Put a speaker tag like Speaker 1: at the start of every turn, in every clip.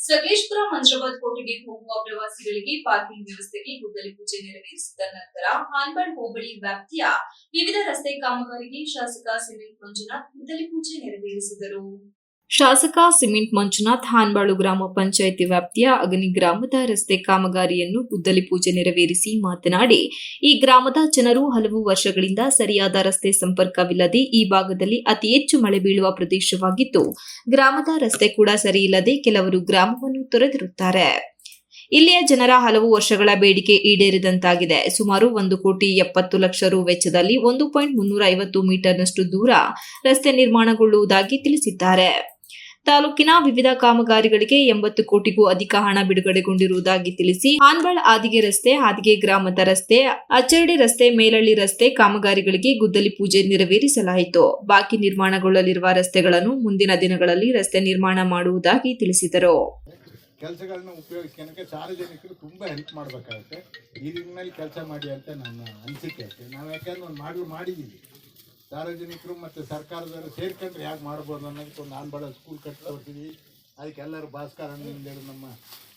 Speaker 1: ಸಕಲೇಶ್ಪುರ ಮಂಜರಾಬಾದ್ ಕೋಟೆಗೆ ಹೋಗುವ ಪ್ರವಾಸಿಗಳಿಗೆ ಪಾರ್ಕಿಂಗ್ ವ್ಯವಸ್ಥೆಗೆ ಗುದ್ದಲಿ ಪೂಜೆ ನೆರವೇರಿಸಿದ ನಂತರ ಹಾನ್ಬಾಳ್ ಹೋಬಳಿ ವ್ಯಾಪ್ತಿಯ ವಿವಿಧ ರಸ್ತೆ ಕಾಮಗಾರಿಗೆ ಶಾಸಕ ಸಿನಿಲ್ ಮಂಜುನಾಥ್ ಗುದ್ದಲಿ ಪೂಜೆ ನೆರವೇರಿಸಿದರು. ಶಾಸಕ ಸಿಮೆಂಟ್ ಮಂಜುನಾಥ್ ಹಾನ್ಬಾಳು ಗ್ರಾಮ ಪಂಚಾಯಿತಿ ವ್ಯಾಪ್ತಿಯ ಅಗನಿ ಗ್ರಾಮದ ರಸ್ತೆ ಕಾಮಗಾರಿಯನ್ನು ಗುದ್ದಲಿ ಪೂಜೆ ನೆರವೇರಿಸಿ ಮಾತನಾಡಿ, ಈ ಗ್ರಾಮದ ಜನರು ಹಲವು ವರ್ಷಗಳಿಂದ ಸರಿಯಾದ ರಸ್ತೆ ಸಂಪರ್ಕವಿಲ್ಲದೆ ಈ ಭಾಗದಲ್ಲಿ ಅತಿ ಹೆಚ್ಚು ಮಳೆ ಬೀಳುವ ಪ್ರದೇಶವಾಗಿದ್ದು, ಗ್ರಾಮದ ರಸ್ತೆ ಕೂಡ ಸರಿಯಿಲ್ಲದೆ ಕೆಲವರು ಗ್ರಾಮವನ್ನು ತೊರೆದಿರುತ್ತಾರೆ. ಇಲ್ಲಿಯ ಜನರ ಹಲವು ವರ್ಷಗಳ ಬೇಡಿಕೆ ಈಡೇರಿದಂತಾಗಿದೆ. ಸುಮಾರು ಒಂದು ಕೋಟಿ ಎಪ್ಪತ್ತು ಲಕ್ಷ ರು ವೆಚ್ಚದಲ್ಲಿ ಒಂದು ಪಾಯಿಂಟ್ ಮುನ್ನೂರ ಐವತ್ತು ಮೀಟರ್ನಷ್ಟು ದೂರ ರಸ್ತೆ ನಿರ್ಮಾಣಗೊಳ್ಳುವುದಾಗಿ ತಿಳಿಸಿದ್ದಾರೆ. ತಾಲೂಕಿನ ವಿವಿಧ ಕಾಮಗಾರಿಗಳಿಗೆ ಎಂಬತ್ತು ಕೋಟಿಗೂ ಅಧಿಕ ಹಣ ಬಿಡುಗಡೆಗೊಂಡಿರುವುದಾಗಿ ತಿಳಿಸಿ ಹಾನ್ಬಾಳ್ ಆದಿಗೆ ರಸ್ತೆ ಆದಿಗೆ ಗ್ರಾಮದ ರಸ್ತೆ, ಅಚ್ಚರಡಿ ರಸ್ತೆ, ಮೇಲಳ್ಳಿ ರಸ್ತೆ ಕಾಮಗಾರಿಗಳಿಗೆ ಗುದ್ದಲಿ ಪೂಜೆ ನೆರವೇರಿಸಲಾಯಿತು. ಬಾಕಿ ನಿರ್ಮಾಣಗೊಳ್ಳಲಿರುವ ರಸ್ತೆಗಳನ್ನು ಮುಂದಿನ ದಿನಗಳಲ್ಲಿ ರಸ್ತೆ ನಿರ್ಮಾಣ ಮಾಡುವುದಾಗಿ ತಿಳಿಸಿದರು.
Speaker 2: ಕೆಲಸಗಳನ್ನ ಉಪಯೋಗಿಸ್ಕೊಳಕ್ಕೆ ಸಾರ್ವಜನಿಕರು ತುಂಬ ಹೆಲ್ಪ್ ಮಾಡಬೇಕಾಗುತ್ತೆ. ಈ ದಿನದಲ್ಲಿ ಕೆಲಸ ಮಾಡಿ ಅಂತ ನನ್ನ ಅನಿಸಿಕೆ ನಾವು ಯಾಕಂದ್ರೆ ಒಂದು ಮಾಡಲು ಮಾಡಿದ್ದೀವಿ. ಸಾರ್ವಜನಿಕರು ಮತ್ತು ಸರ್ಕಾರದವರು ಸೇರ್ಕೊಂಡ್ರೆ ಹೇಗೆ ಮಾಡ್ಬೋದು ಅನ್ನೋದಕ್ಕೆ ಒಂದು ನಾನು ಬಡ ಸ್ಕೂಲ್ ಕಟ್ಕೊಡ್ತೀವಿ ಅದಕ್ಕೆ ಎಲ್ಲರೂ ಭಾಸ್ಕರ್ ಅಣ್ಣಂದೇಳಿ ನಮ್ಮ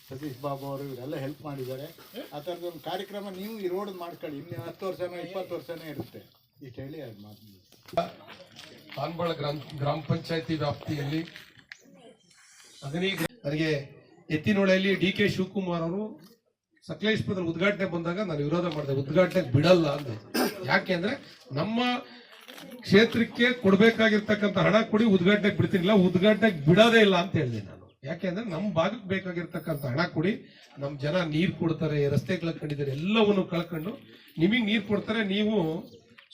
Speaker 2: ಸತೀಶ್ ಬಾಬು ಅವರು ಇವರೆಲ್ಲ ಹೆಲ್ಪ್ ಮಾಡಿದ್ದಾರೆ. ಆ ಥರದ್ದು ಒಂದು ಕಾರ್ಯಕ್ರಮ ನೀವು ಈ ರೋಡ್ ಮಾಡ್ಕೊಳ್ಳಿ. ಇನ್ನು ಹತ್ತು ವರ್ಷನೋ ಇಪ್ಪತ್ತು ವರ್ಷನೇ ಇರುತ್ತೆ. ಇಷ್ಟು ಹೇಳಿ ಅದು ಮಾತು
Speaker 3: ತಾನ್ಬಾಳ ಗ್ರಾಮ ಗ್ರಾಮ ಪಂಚಾಯತಿ ವ್ಯಾಪ್ತಿಯಲ್ಲಿ ಅಗನಿ ನನಗೆ ಎತ್ತಿನೊಳೆಯಲ್ಲಿ ಡಿ ಕೆ ಶಿವಕುಮಾರ್ ಅವರು ಸಕಲೇಶ್ಪುರದಲ್ಲಿ ಉದ್ಘಾಟನೆ ಬಂದಾಗ ನಾನು ವಿರೋಧ ಮಾಡಿದೆ. ಉದ್ಘಾಟನೆ ಬಿಡಲ್ಲ ಅಂದೆ. ಯಾಕೆ ಅಂದ್ರೆ ನಮ್ಮ ಕ್ಷೇತ್ರಕ್ಕೆ ಕೊಡಬೇಕಾಗಿರ್ತಕ್ಕಂಥ ಹಣ ಕೊಡಿ, ಉದ್ಘಾಟನೆಗೆ ಬಿಡ್ತೀನಿಲ್ಲ ಉದ್ಘಾಟನೆಗೆ ಬಿಡೋದೇ ಇಲ್ಲ ಅಂತ ಹೇಳಿದೆ ನಾನು. ಯಾಕೆಂದ್ರೆ ನಮ್ಮ ಭಾಗಕ್ಕೆ ಬೇಕಾಗಿರ್ತಕ್ಕಂಥ ಹಣ ಕೊಡಿ, ನಮ್ಮ ಜನ ನೀರು ಕೊಡ್ತಾರೆ ರಸ್ತೆ ಕಳ್ಕೊಂಡಿದ್ದಾರೆ ಎಲ್ಲವನ್ನು ಕಳ್ಕೊಂಡು ನಿಮಗೆ ನೀರು ಕೊಡ್ತಾರೆ. ನೀವು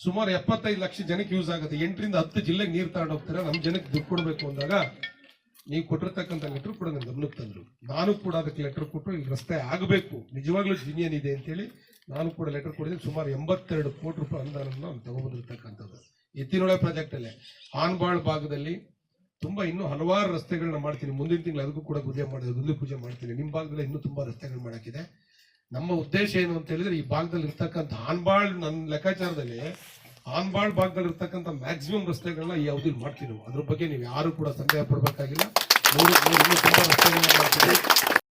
Speaker 3: ಸುಮಾರು ಎಪ್ಪತ್ತೈದು ಲಕ್ಷ ಜನಕ್ಕೆ ಯೂಸ್ ಆಗುತ್ತೆ. ಎಂಟರಿಂದ ಹತ್ತು ಜಿಲ್ಲೆಗೆ ನೀರು ತಗೊಂಡು ನಮ್ಮ ಜನಕ್ಕೆ ದುಡ್ಡು ಕೊಡಬೇಕು ಅಂದಾಗ ನೀವು ಕೊಟ್ಟಿರ್ತಕ್ಕಂಥ ಲೆಟರ್ ಕೂಡ ನನ್ನ ಗಮನಕ್ಕೆ ತಂದ್ರು. ನಾನು ಕೂಡ ಅದಕ್ಕೆ ಲೆಟರ್ ಕೊಟ್ಟು ಇಲ್ಲಿ ರಸ್ತೆ ಆಗಬೇಕು. ನಿಜವಾಗ್ಲೂ ಜಿನಿಯನ್ ಇದೆ ಅಂತೇಳಿ ನಾನು ಕೂಡ ಲೆಟರ್ ಕೊಡಿದ್ದೀನಿ ಸುಮಾರು ಎಂಬತ್ತೆರಡು ಕೋಟಿ ರೂಪಾಯಿ ಅನುದಾನವನ್ನು ನಾನು ತಗೊಬಂದಿರ್ತಕ್ಕಂಥದ್ದು ಎತ್ತಿನೊಳೆ ಪ್ರಾಜೆಕ್ಟಲ್ಲೇ ಆನ್ಬಾಳ್ ಭಾಗದಲ್ಲಿ ತುಂಬಾ ಇನ್ನೂ ಹಲವಾರು ರಸ್ತೆಗಳನ್ನ ಮಾಡ್ತೀನಿ. ಮುಂದಿನ ತಿಂಗಳು ಅದಕ್ಕೂ ಕೂಡ ಪೂಜೆ ಮಾಡಿದೆ ಗುದ್ಲಿ ಪೂಜೆ ಮಾಡ್ತೀನಿ. ನಿಮ್ಮ ಭಾಗದಲ್ಲಿ ಇನ್ನೂ ತುಂಬಾ ರಸ್ತೆಗಳು ಮಾಡೋಕ್ಕಿದೆ. ನಮ್ಮ ಉದ್ದೇಶ ಏನು ಅಂತ ಹೇಳಿದ್ರೆ ಈ ಭಾಗದಲ್ಲಿ ಇರ್ತಕ್ಕಂಥ ಆನ್ಬಾಳ್ ನನ್ನ ಲೆಕ್ಕಾಚಾರದಲ್ಲಿ ಆನ್ಬಾಳ್ ಭಾಗದಲ್ಲಿ ಇರ್ತಕ್ಕಂಥ ಮ್ಯಾಕ್ಸಿಮಮ್ ರಸ್ತೆಗಳನ್ನ ಈ ಅವಧಿಲಿ ಮಾಡ್ತೀವಿ ನಾವು. ಅದ್ರ ಬಗ್ಗೆ ನೀವು ಯಾರು ಕೂಡ ಸಂದೇಹ ಪಡಬೇಕಾಗಿಲ್ಲ. ನೂರು ನೂರು ತುಂಬಾ ರಸ್ತೆಗಳನ್ನ ಮಾಡ್ತೀವಿ.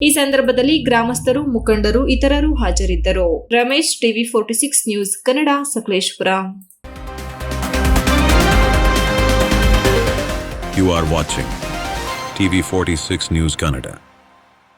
Speaker 1: ಈ ಸಂದರ್ಭದಲ್ಲಿ ಗ್ರಾಮಸ್ಥರು ಮುಖಂಡರು ಇತರರು ಹಾಜರಿದ್ದರು. Ramesh TV forty six news Kannada Sakleshpur.
Speaker 4: You are watching TV46 News Kannada.